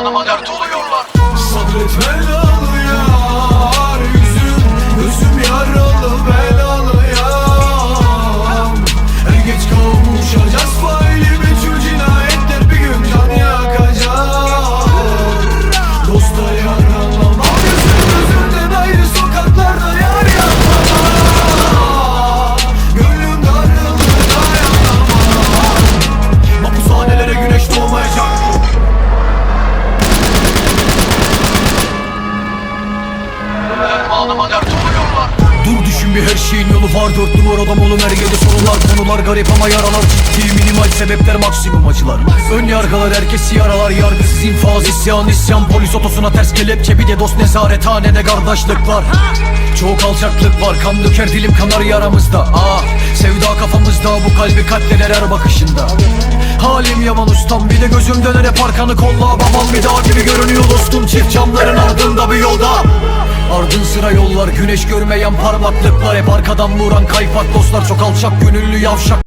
anıma dert oluyorlar. Sabret belalı Anıma dert oluyorlar Dur düşün bir her şeyin yolu var. Dört numara adam olun her yerde sorular. Konular garip ama yaralar ciddi. Minimal sebepler maksimum acılar. Ön yargılar herkesi yaralar. Yargısız infaz isyan isyan. Polis otosuna ters kelepçe. Bir de dost nezarethanede kardeşlik var Çok alçaklık var. Kan döker dilim kanar yaramızda. Ah sevda kafamızda. Bu kalbi katleler her bakışında. Halim yaman ustam bir de gözüm döner hep arkanı kolla. Babam bir dağ gibi görünüyor dostum. Çift camların ardında bir yolda Ardın sıra yollar güneş görmeyen parmaklıklar. Hep arkadan vuran kaypak dostlar çok alçak gönüllü yavşak